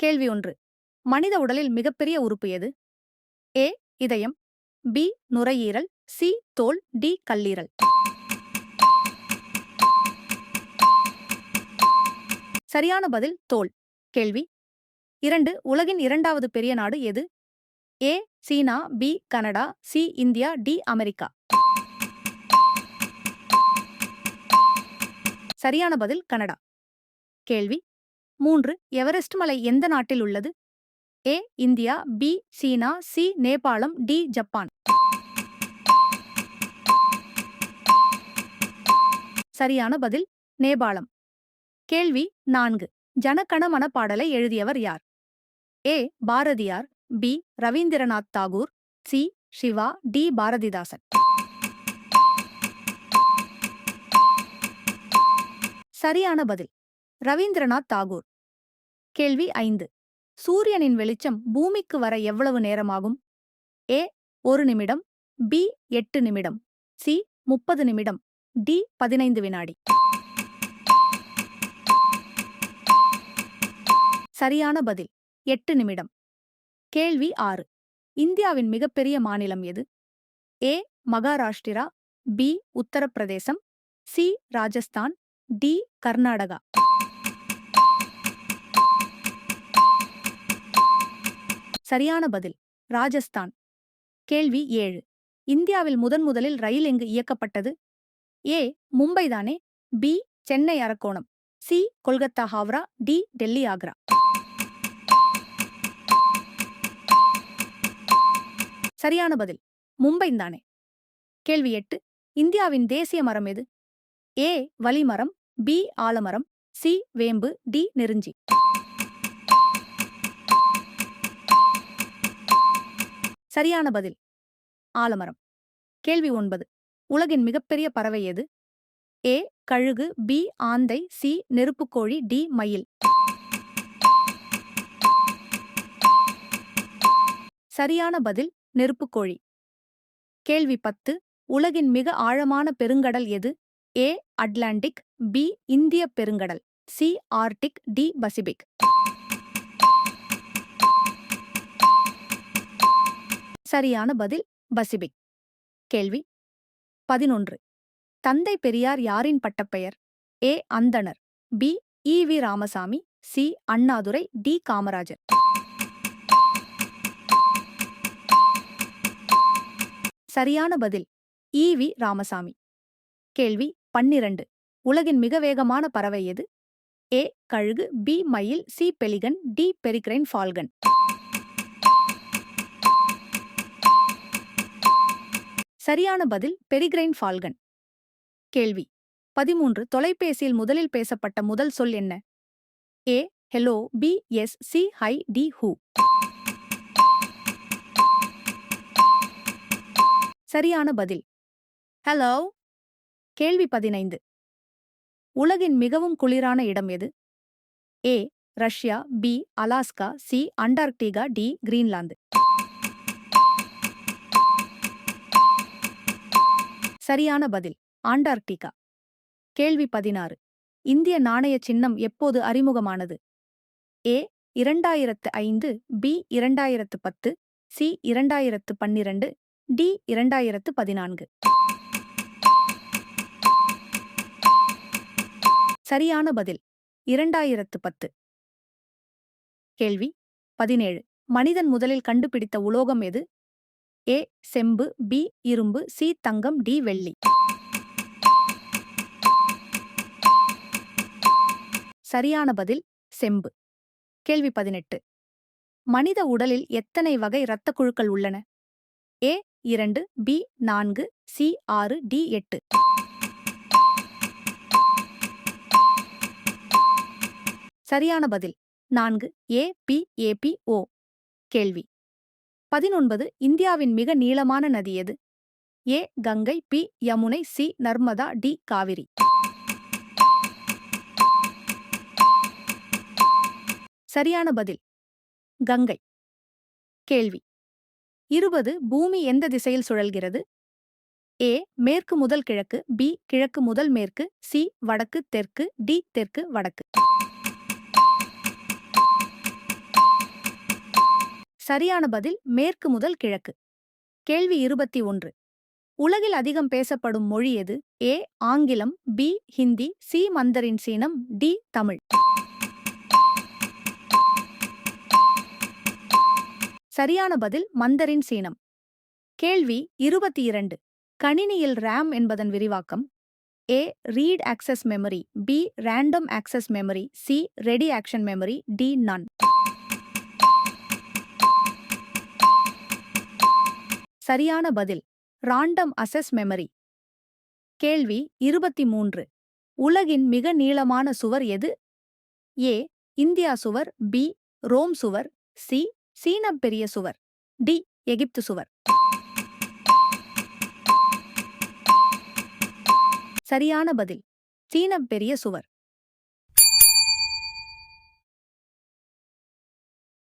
கேள்வி ஒன்று. மனித உடலில் மிகப்பெரிய உறுப்பு எது? ஏ இதயம் பி நுரையீரல் சி தோல் டி கல்லீரல். சரியான பதில் தோல். கேள்வி. இரண்டு உலகின் இரண்டாவது பெரிய நாடு எது? A China B Canada C India D America. சரியான பதில் கனடா. கேள்வி. மூன்று எவரெஸ்ட் மலை எந்த நாட்டில் உள்ளது? A India B China C Nepal D Japan. சரியான பதில் நேபாளம். கேள்வி நான்கு. ஜனகணமன பாடலை எழுதியவர் யார்? A Bharathiyar B Rabindranath Tagore C Siva D Bharathidasan. சரியான பதில் ரவீந்திரநாத் தாகூர். கேள்வி ஐந்து. சூரியனின் வெளிச்சம் பூமிக்கு வர எவ்வளவு நேரமாகும்? ஏ ஒரு நிமிடம் பி எட்டு நிமிடம் சி முப்பது நிமிடம் டி பதினைந்து வினாடி. சரியான பதில் எட்டு நிமிடம். கேள்வி ஆறு. இந்தியாவின் மிகப்பெரிய மாநிலம் எது? A Maharashtra B Uttar Pradesh C Rajasthan D Karnataka. சரியான பதில். ராஜஸ்தான். கேள்வி ஏழு. இந்தியாவில் முதன் முதலில் ரயில் எங்கு இயக்கப்பட்டது? A. Mumbai Thane B. Chennai Arakkonam. C. Kolkata Howrah. D. Delhi Agra. சரியான பதில். மும்பை தானே கேள்வி எட்டு. இந்தியாவின் தேசிய மரம் எது? ஏ. வலிமரம் பி. ஆலமரம். சி. வேம்பு. டி. நெருஞ்சி. சரியான பதில். ஆலமரம். கேள்வி ஒன்பது. உலகின் மிகப்பெரிய பறவை எது? ஏ. கழுகு பி. ஆந்தை சி. நெருப்புக்கோழி டி. மயில். சரியான பதில் நெருப்புக்கோழி. கேள்வி பத்து. உலகின் மிக ஆழமான பெருங்கடல் எது? ஏ. Atlantic B. இந்திய பெருங்கடல் சி. Arctic D. பசிபிக். சரியான பதில் பசிபிக். கேள்வி. பதினொன்று. தந்தை பெரியார் யாரின் பட்டப்பெயர்? ஏ. அந்தணர். B. E. V. Ramasamy. C. Annadurai. D. Kamarajar. சரியான பதில். இ. வி. ராமசாமி. கேள்வி. பன்னிரண்டு. உலகின் மிக வேகமான பறவை எது? ஏ. கழுகு. பி. மயில். C. Pelican. D. Peregrine falcon. சரியான பதில் பெரிகிரைன் ஃபால்கன். கேள்வி. பதிமூன்று தொலைபேசியில் முதலில் பேசப்பட்ட முதல் சொல் என்ன? A hello B yes C hi D who. சரியான பதில். ஹலோ? கேள்வி பதினைந்து. உலகின் மிகவும் குளிரான இடம் எது? A Russia B Alaska C Antarctica D Greenland. சரியான பதில். ஆண்டார்க்டிகா கேள்வி பதினாறு. இந்திய நாணய சின்னம் எப்போது அறிமுகமானது? ஏ இரண்டாயிரத்து ஐந்து பி இரண்டாயிரத்து பத்து சி இரண்டாயிரத்து பன்னிரண்டு டி இரண்டாயிரத்து பதினான்கு. சரியான பதில். இரண்டாயிரத்து பத்து. கேள்வி பதினேழு. மனிதன் முதலில் கண்டுபிடித்த உலோகம் எது? ஏ செம்பு பி இரும்பு சி தங்கம் டி வெள்ளி. சரியான பதில் செம்பு. கேள்வி பதினெட்டு. மனித உடலில் எத்தனை வகை இரத்த குழுக்கள் உள்ளன? ஏ இரண்டு பி நான்கு சி ஆறு டி எட்டு. சரியான பதில் நான்கு ஏ பி ஏ பி ஓ. கேள்வி. பதினொன்பது இந்தியாவின் மிக நீளமான நதி எது? A Ganga B Yamuna C Narmada D Kaveri. சரியான பதில். கங்கை. கேள்வி. இருபது பூமி எந்த திசையில் சுழல்கிறது? ஏ மேற்கு முதல் கிழக்கு பி கிழக்கு முதல் மேற்கு சி வடக்கு தெற்கு டி தெற்கு வடக்கு. சரியான பதில் மேற்கு முதல் கிழக்கு. கேள்வி இருபத்தி ஒன்று. உலகில் அதிகம் பேசப்படும் மொழி எது? ஏ ஆங்கிலம் பி ஹிந்தி சி மந்தரின் சீனம் டி தமிழ். சரியான பதில் மந்தரின் சீனம். கேள்வி இருபத்தி இரண்டு. கணினியில் ரேம் என்பதன் விரிவாக்கம். A read access memory B random access memory C ready action memory D none சரியான பதில். ராண்டம் அசஸ் மெமரி கேள்வி இருபத்தி மூன்று உலகின் மிக நீளமான சுவர் எது? ஏ. இந்தியா சுவர் பி. ரோம் சுவர் சி. சீன பெரிய சுவர் டி. எகிப்து சுவர். சரியான பதில். சீன பெரிய சுவர்.